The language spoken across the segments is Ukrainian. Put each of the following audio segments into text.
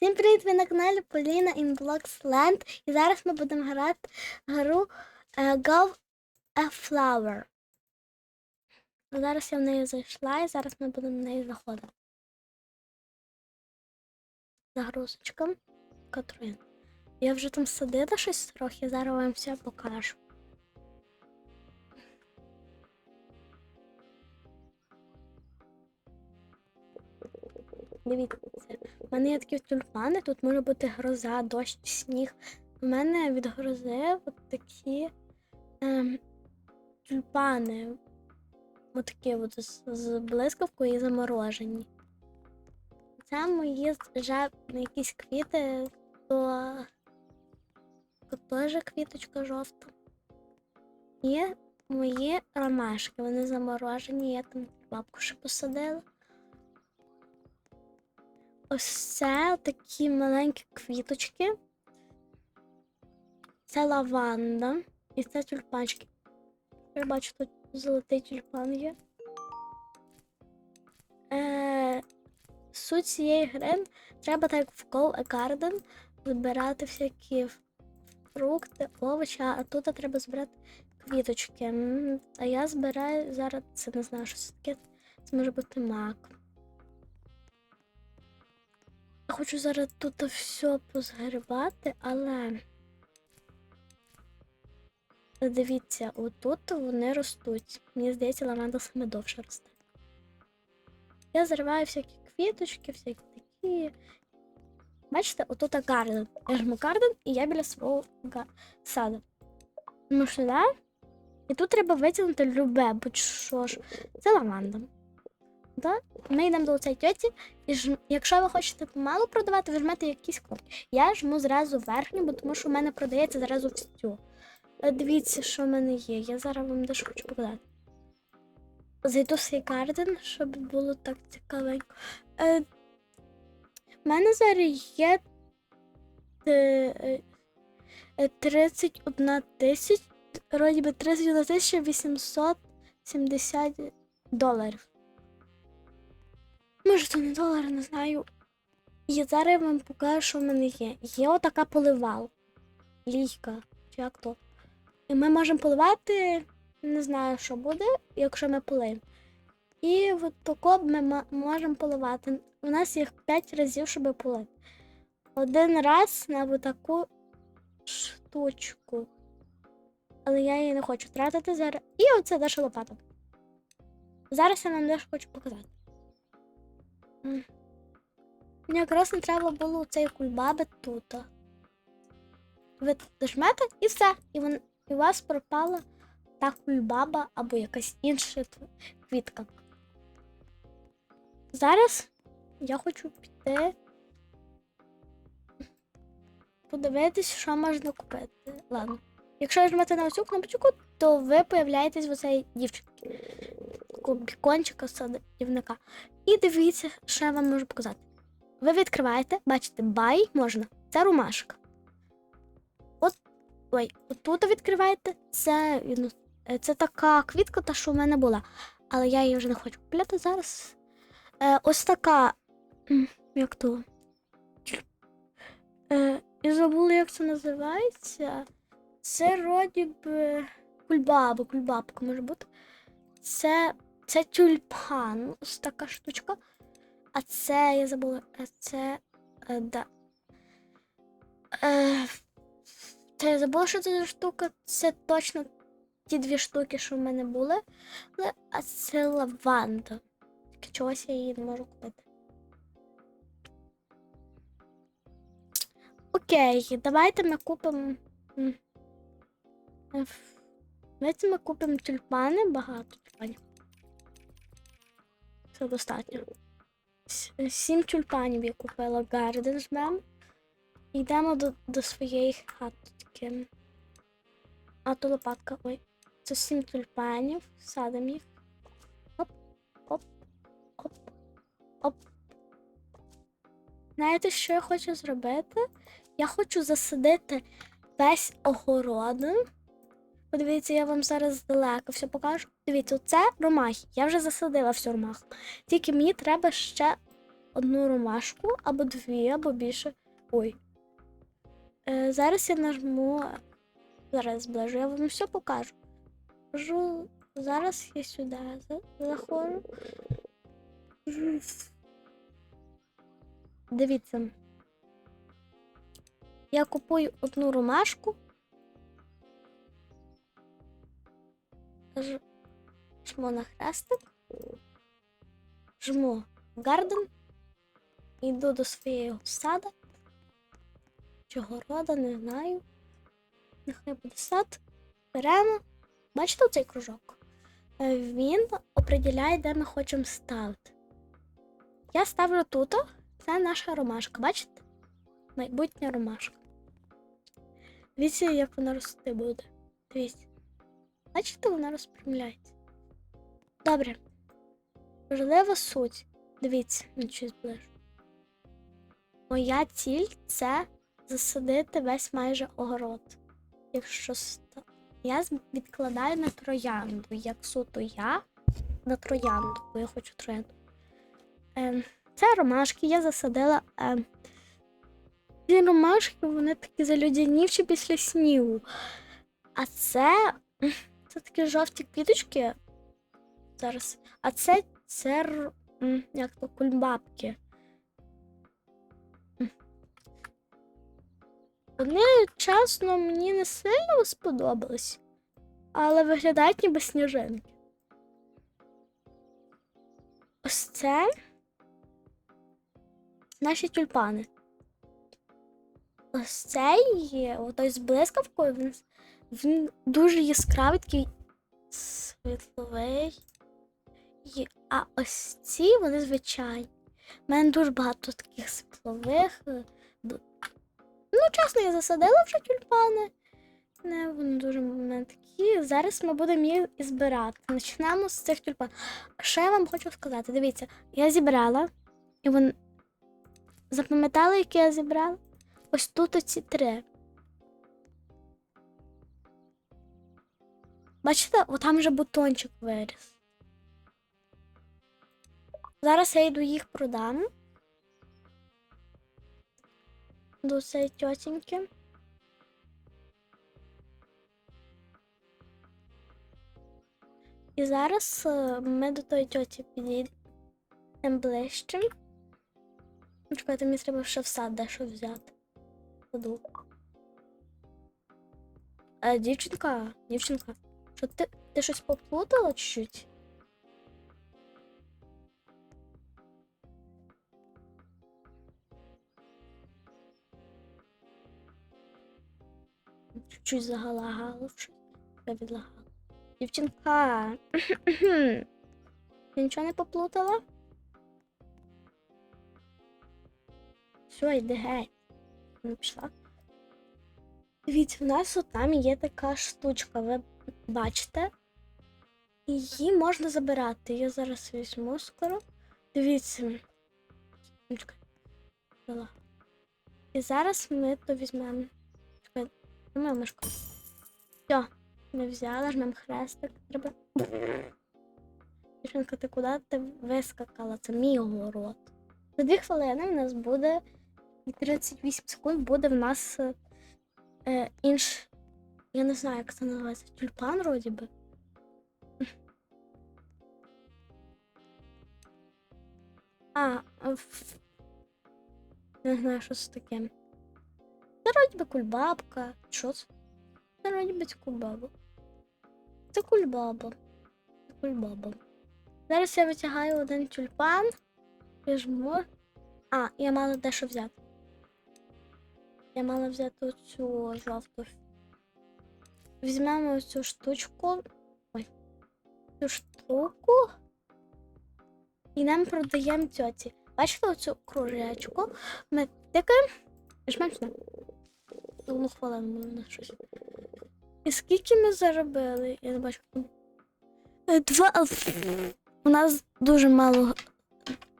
Всім привіт! Ви на каналі Поліна in Blocks Land. І зараз ми будемо грати гру е, Go a Flower. Зараз я в неї зайшла і зараз ми будемо в неї заходити. Загрузочка. Катрин. Я вже там садила щось трохи, зараз вам все покажу. Дивіться, у мене є такі тюльпани, тут може бути гроза, дощ, сніг. У мене від грози от такі ем, тюльпани. От такі от з, з блискавкою і заморожені. Це мої вже якісь квіти, то теж квіточка жовта. І мої ромашки, вони заморожені, я там бабку ще посадила. Ось це такі маленькі квіточки. Це лаванда. І це тюльпанчики. Я бачу, тут золотий тюльпан є. Е, суть цієї гри треба так в Go a Garden збирати всякі фрукти, овочі, а тут треба збирати квіточки. А я збираю зараз, це не знаю, що це таке. Це може бути мак. Я хочу зараз тут все позгрібати, але дивіться, отут вони ростуть. Мені здається, лаванда саме довше росте. Я зриваю всякі квіточки, всякі такі. Бачите, отут гарден. Гарден і я біля свого саду. Ну сюди. І тут треба витягнути любе, будь-що ж. Це лаванда. Да? Ми йдемо до цієї тьоті, і ж, якщо ви хочете помалу продавати, ви жмете якісь кнопки. Я жму зразу верхню, бо тому що в мене продається зразу всю. Е, Дивіться, що в мене є. Я зараз вам дещо хочу показати. Зайду в свій гарден, щоб було так цікавенько. Е, в мене зараз є е, е, е, 31 тисяч, вроді би 31 тисяча 870 доларів. Може, це не долар, не знаю. І зараз я вам покажу, що в мене є. Є отака поливал. Лійка. Чи як то? І ми можемо поливати, не знаю, що буде, якщо ми полиємо. І от тако ми можемо поливати. У нас їх 5 разів, щоб полити. Один раз на таку штучку. Але я її не хочу тратити зараз. І оце наша лопата. Зараз я вам дещо хочу показати. Мені якраз не треба було цей кульбаби тут. Ви нажмете і все. І, вон, і у вас пропала та кульбаба або якась інша квітка. Зараз я хочу піти. Подивитись, що можна купити. Ладно. Якщо нажмете на цю кнопочку, то ви появляєтесь в оцей дівчинки. Бікончика садівника. І дивіться, що я вам можу показати. Ви відкриваєте, бачите, бай можна. Це ромашка. От, ой, отут відкриваєте. Це, е, це така квітка, та що в мене була. Але я її вже не хочу купляти зараз. Е, ось така. Як то? Е, я забула, як це називається. Це вроді б кульбаба, кульбабка може бути. Це, це тюльпан, ось така штучка. А це я забула. А це. Е, да. Е, це я забула, що це за штука. Це точно ті дві штуки, що в мене були. Але, а це лаванда. Тільки чогось я її не можу купити. Окей, давайте ми купимо. Давайте ми купимо тюльпани, багато тюльпанів. Це достатньо. Сім тюльпанів я купила Гарден з мем. Йдемо до, до своєї хатки. А то лопатка. Ой. Це сім тюльпанів. Садимо їх. Оп, оп, оп, оп. Знаєте, що я хочу зробити? Я хочу засадити весь огородин. Подивіться, я вам зараз здалека все покажу. Дивіться, це ромахи. Я вже засадила всю ромаху. Тільки мені треба ще одну ромашку, або дві, або більше. Ой. Е, зараз я нажму. Зараз зближу, я вам все покажу. Кажу, зараз я сюди заходжу. Дивіться. Я купую одну ромашку. Кажу, жму на хрестик. Жму гарден. Йду до своєї сада. Чого рода, не знаю. Нехай буде сад. Беремо. Бачите цей кружок? Е, Він определяє, де ми хочемо ставити. Я ставлю тут. Це наша ромашка. Бачите? Майбутня ромашка. Дивіться, як вона рости буде. Дивіться. Бачите, вона розпрямляється. Добре. Важлива суть. Дивіться, на щось ближу. Моя ціль це засадити весь майже огород. Якщо я відкладаю на троянду, як суто я на троянду, бо я хочу троянду. Ем, це ромашки, я засадила. Ем, ці ромашки, вони такі залюдянівші після снігу. А це. Це такі жовті квіточки. Зараз. А це це як то кульбабки. Вони, чесно, мені не сильно сподобались, але виглядають ніби сніжинки. Ось це наші тюльпани. Ось цей є, той з блискавкою, він, він дуже яскравий, такий світловий. А ось ці вони звичайні. У мене дуже багато таких світлових. Ну, чесно, я засадила вже тюльпани. Не, вони дуже в мене такі. Зараз ми будемо їх збирати. Почнемо з цих тюльпан. Що я вам хочу сказати? Дивіться, я зібрала, і вон... запам'ятали, які я зібрала? Ось тут оці три. Бачите, отам вже бутончик виріс. Зараз я йду їх продам. До цієї тьотеньки. І зараз е, ми до тої тьоті підійдемо ближче. Чекайте, мені треба ще в сад дещо взяти. Е, дівчинка, дівчинка, що ти, ти щось поплутала чуть-чуть? Чуть-чуть загалагало. Я відлагала. Дівчинка. Ти нічого не поплутала? Все, йди геть. Не пішла. Дивіться, в нас от там є така штучка, ви бачите? Її можна забирати. Я зараз візьму скоро. Дивіться. І зараз ми то візьмемо. Чекай, моя мишка. Все, ми взяли, жмемо хрестик. Треба. Дівчинка, ти куди ти вискакала? Це мій город. За дві хвилини в нас буде і 38 секунд буде в нас е, інш. Я не знаю, як це називається. Тюльпан, вроді би. А, не знаю, що це таке. Це вроді би кульбабка. Що це? Це вроді би кульбаба. Це кульбаба. Це кульбаба. Зараз я витягаю один тюльпан. І жму. А, я мала дещо взяти. Я мала взяти оцю жовту. Візьмемо цю штучку. Ой. Цю штуку. І нам продаємо тьоті. Бачите оцю кружечку? Ми тикаємо і жмемо сюди. Одну хвилину мене щось. І скільки ми заробили? Я не бачу. Два. У нас дуже мало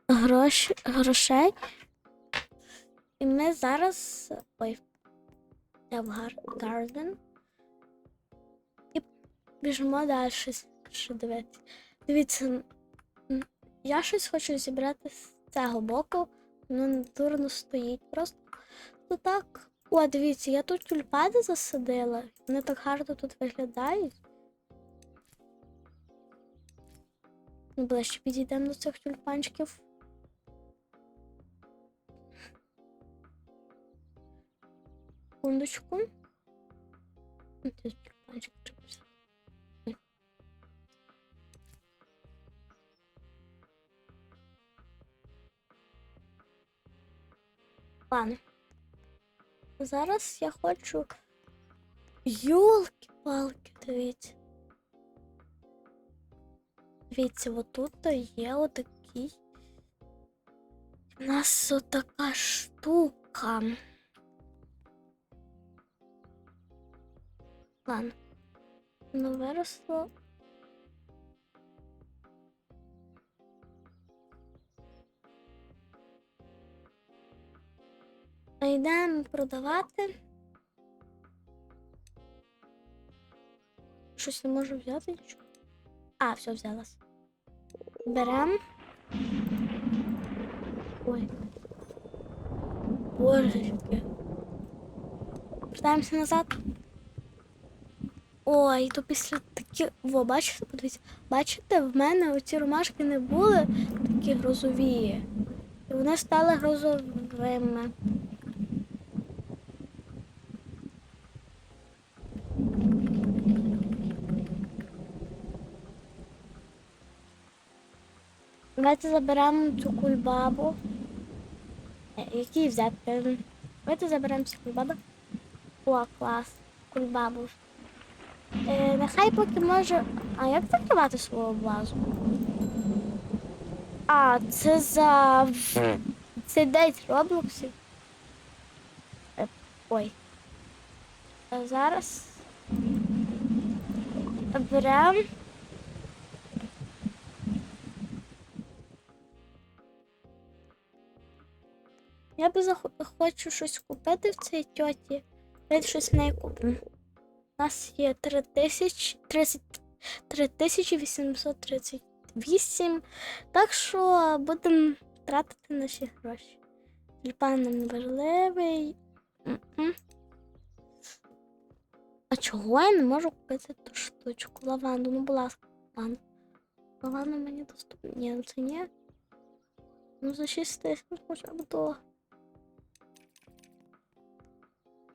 грош... грошей. І ми зараз. Ой. В гар... Гарден. Біжимо далі ще дивитися. Дивіться, я щось хочу зібрати з цього боку воно не дурно стоїть. Просто ну так. О, дивіться, я тут тюльпани засадила. Вони так гарно тут виглядають. Ну, ближче підійдемо до цих тюльпанчиків. Секундочку. Тут тюльпанчик Ладно. Зараз я хочу. Йолки-палки, дивіться. Дивіться, отут є отакий. У нас отака штука. Ладно. Ну, виросло. Йдемо продавати. Щось не можу взяти. А, все взялась. Берем. Ой. Божечки. Вертаємося назад. Ой, то після такі. Во, бачите, подивіться, бачите, в мене оці ромашки не були такі грозові. І вони стали грозовими. Давайте заберемо цю кульбабу. Е, Який взяти? Давайте заберемо цю кульбабу. О, клас. Кульбабу. Е, нехай поки може. А як закривати свою базу? А, це за. Це 10 роблоксів. Е, ой. А зараз. Беремо. Би зах- хочу щось купити в цій тьоті. Давайте щось в неї купимо. У нас є 3838. Так що будемо тратити наші гроші. Тюльпан нам важливий. А чого я не можу купити ту штучку? Лаванду, ну, будь ласка, лаванду. Лаванду мені доступна. Ні, це ні. Ну, за 6 тисяч хоча б то.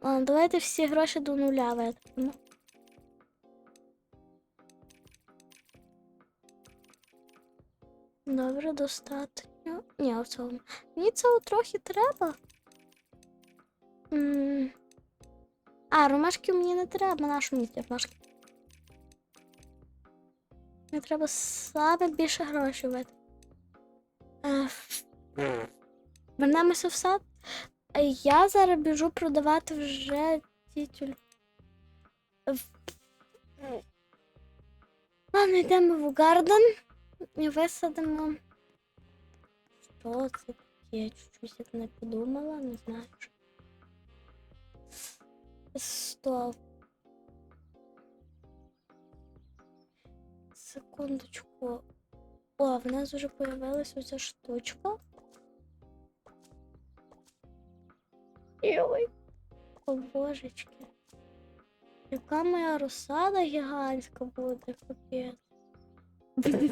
Ладно, давайте всі гроші до нуля витратимо. Добре, достатньо. Ні, в цьому. Мені цього трохи треба. М. А, ромашки мені не треба, нашу мені ромашки. Мені треба саме більше грошей витратити. Е, Вернемося в сад. Я зараз біжу продавати вже ті тюль. Ладно, йдемо в гарден і висадимо. Що це таке? Чуть-чуть не подумала, не знаю. що. Стоп. Секундочку. О, в нас вже появилась оця штучка. Ой. О, божечки. Яка моя розсада гігантська буде, капець.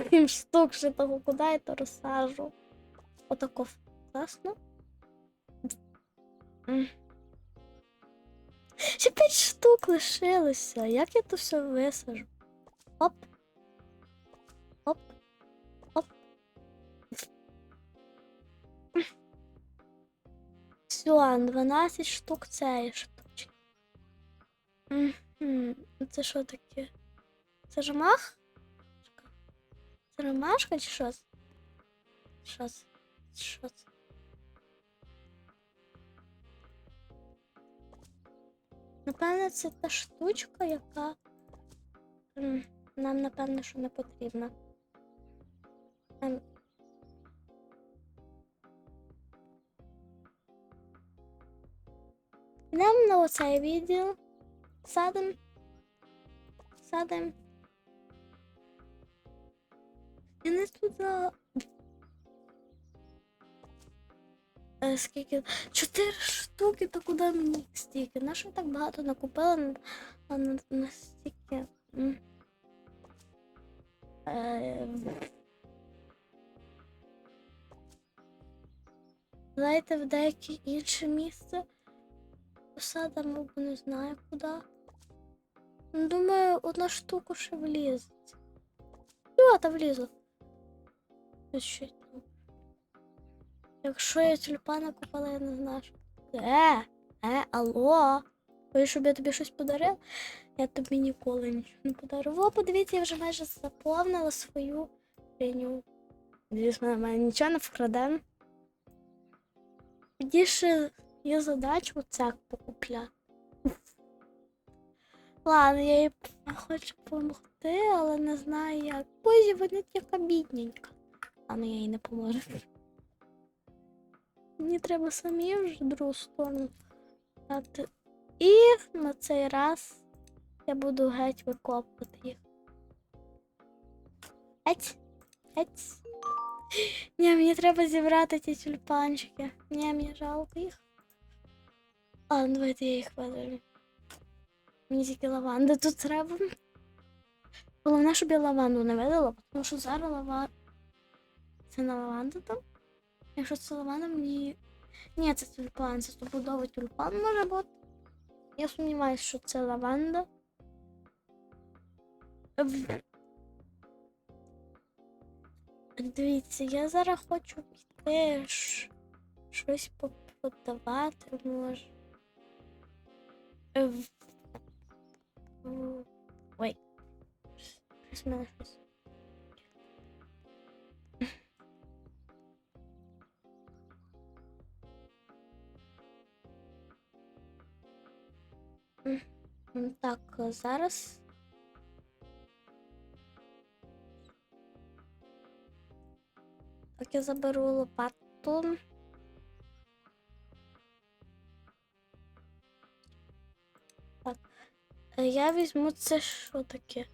Сім штук ще того куди я то розсажу. Отако класно. Ще п'ять штук лишилося. Як я то все висажу? Оп. Все, 12 штук цієї штучки. Це що таке? Це ж мах? Це ромашка чи що? це? Що це? Що це? Напевно, це та штучка, яка нам, напевно, що не потрібна. Ем, Йдемо на оцей відділ. Садим. Садим. І не туди. Е, скільки? Чотири штуки, то куди мені стільки? На що так багато накупила на, на, на, стільки? Е, Дайте в деяке інше місце. Посадимо, бо не знаю куди. Ну, Думаю, одна штука ще влізить. О, та влізла. Якщо я тюльпана купила, я не знаю. що. Е, е, алло. Хочеш, щоб я тобі щось подарив? Я тобі ніколи нічого не подарю. О, подивіться, я вже майже заповнила свою меню. Звісно, на мене нічого не вкраде. Тоді ще є задача оце покупляти. Ладно, я їй хочу допомогти, але не знаю як. Боже, вона така бідненька. Ладно, я їй не поможу. Мені треба самі вже другу сторону. І на цей раз я буду геть викопувати їх. Геть, геть. Ні, мені треба зібрати ті тюльпанчики. Ні, мені жалко їх. А, ну давайте я їх видалю. Мені тільки лаванди тут треба. Головне, щоб я лаванду не видала, тому що зараз лава. Це не лаванда там? Якщо це лаванда, мені. Ні, це тюльпан, це стопудовий тюльпан може бути. Я сумніваюся, що це лаванда. Дивіться, я зараз хочу піти щось подавати, може. Е, Ой. В щось. Так, е, зараз. Так, я заберу лопату. Я візьму це що таке?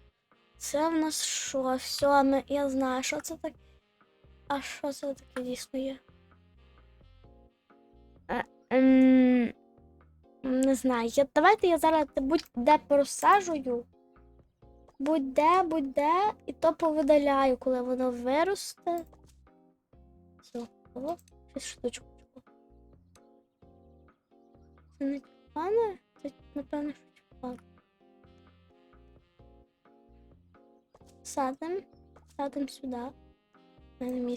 Це в нас що? Все, ми- я знаю, що це таке. А що це таке дійсно є? Е, ем, не знаю. Я, давайте я зараз будь-де просаджую. Будь-де, будь-де, і то повидаляю, коли воно виросте. Все, о, щось штучку. Це не тюльпани? Це, напевно, що тюльпан. Садим, садим сюди. У мене.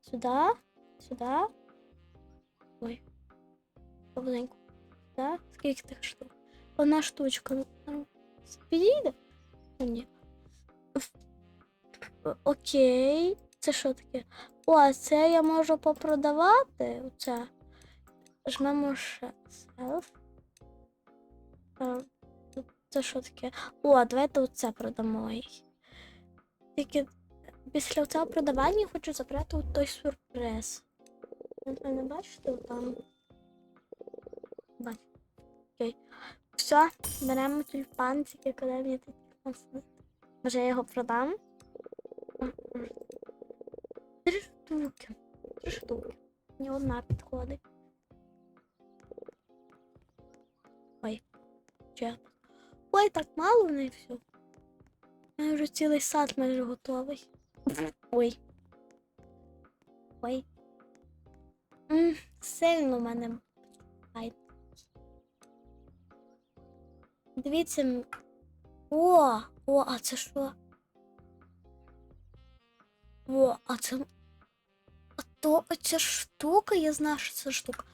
Сюди, сюди. Ой. Повненько. Сюди. Скільки тих штук? Одна штучка. Підійде? Та Ні. Окей. Це що таке? О, це я можу попродавати. Оце. Жмемо ще селф. Це що таке? О, давайте оце продамо. Тільки після цього продавання хочу забрати от той сюрприз. Ви не бачите там? Бачите. Окей. Все, беремо тюльпанчики, коли мені тут тюльпан. Може я його продам? Три штуки. Три штуки. Мені одна підходить. Ой. Че? Ой, так мало в неї все. У мене вже цілий сад майже готовий. Ой. Ой. М, сильно в мене. Ай. Дивіться. О, о, а це що? О, а це. А то оця штука, я знаю, що це штука.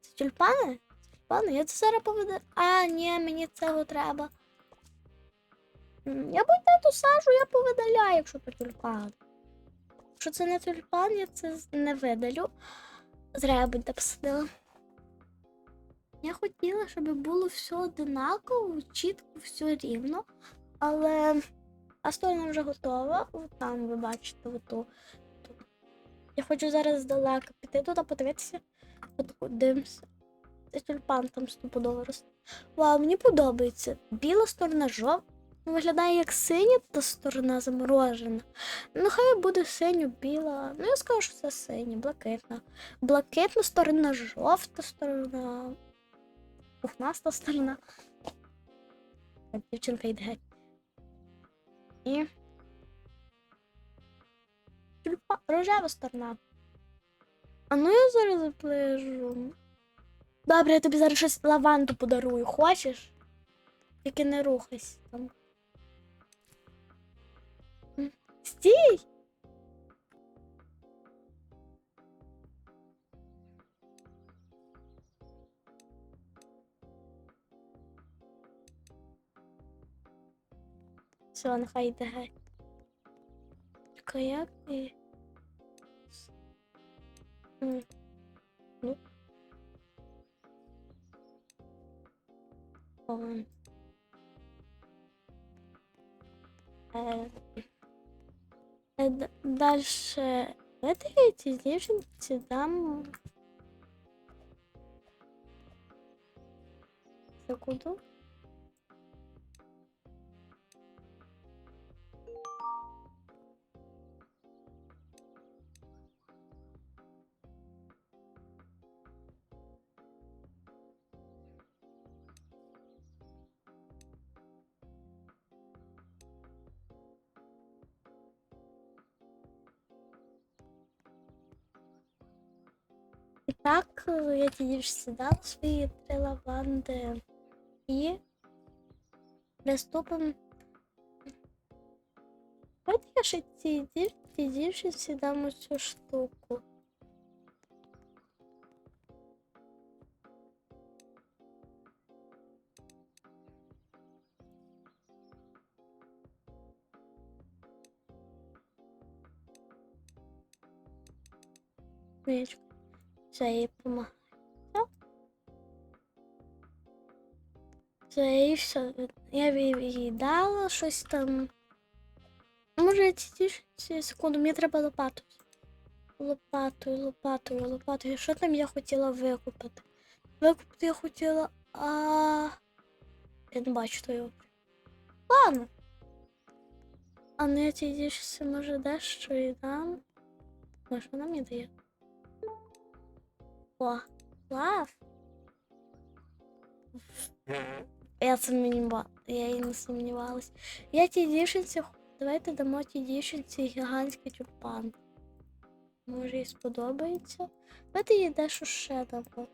Це тюльпани? Тюльпани? Я це зараз поведу. А, ні, мені цього треба. Я будь ту сажу, я повидаляю, якщо то тюльпан. Якщо це не тюльпан, я це не видалю. Зря я будь посадила. Я хотіла, щоб було все одинаково, чітко, все рівно. Але а вже готова. От Там ви бачите оту. Я хочу зараз здалека піти туди, подивитися. От дивимося. Це тюльпан там стопудово росте. Вау, мені подобається. Біла сторона, жов... Виглядає як синя та сторона заморожена. Ну, хай буде синьо-біла. Ну, я скажу, що це синя, блакитна. Блакитна сторона, жовта сторона, пухнаста сторона. Так, дівчинка йде геть. І. Тюльпа... Рожева сторона. А ну я зараз заплежу. Добре, я тобі зараз щось лаванду подарую. Хочеш? Тільки не рухайся. Стій! Все, нехай йде геть. Чекай, як ти? М, Ну. Ладно. Е, е, д- Дальше. Давайте я цій дівчинці дам. Секунду. я цій дівчинці дам свої три лаванди. І приступимо. Давайте я ще цій дів... цій дівчинці дам оцю штуку. Книжку. Все, я їй помагаю. Все, і все. Я їй їй дала щось там. Може, я ці дівчинці секунду, мені треба лопату. Лопатою, лопатою, лопатою. Що там я хотіла викупити? Викупити я хотіла. А. Я не бачу твою. Ладно. А ну я цій дівчинці може дещо і дам. Може, вона мені дає. О, лав. Я сумнівала, я і не сумнівалась. Я тій дівчинці, давайте дамо тій дівчинці гігантський тюльпан. Може їй сподобається. Давайте їй дещо ще дамо.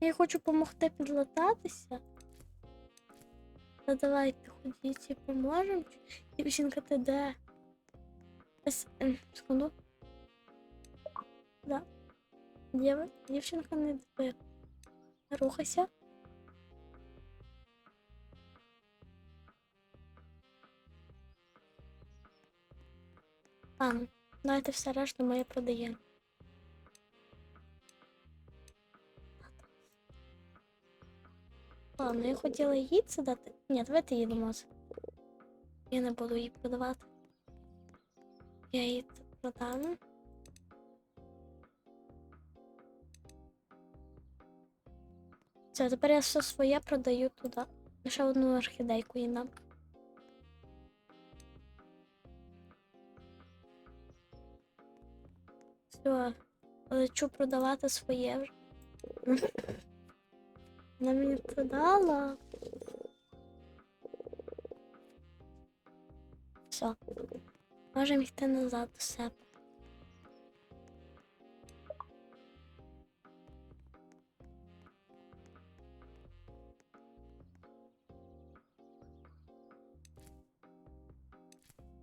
Я хочу допомогти підлататися. Та давайте ходіть і поможемо. Дівчинка, ти де? Ем, Секунду. Да. Дів... Дівчинка не диви. Рухайся. А, давайте все решту моє продаємо. Ладно, я хотіла їй це дати. Ні, давайте їй дамо. Я не буду її продавати. Я її продам. Все, тепер я все своє продаю туди. Лише одну орхідейку їй дам. Все, лечу продавати своє вже. Вона мені продала. Все. Можемо йти назад до себе.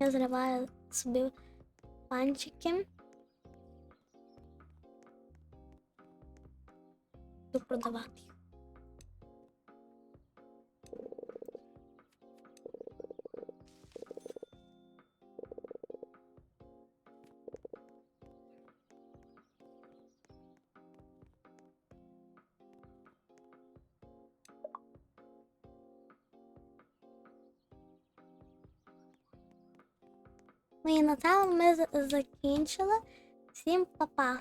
Я зриваю собі панчики. Буду продавати їх. Цьому ми закінчили. Всім па-па!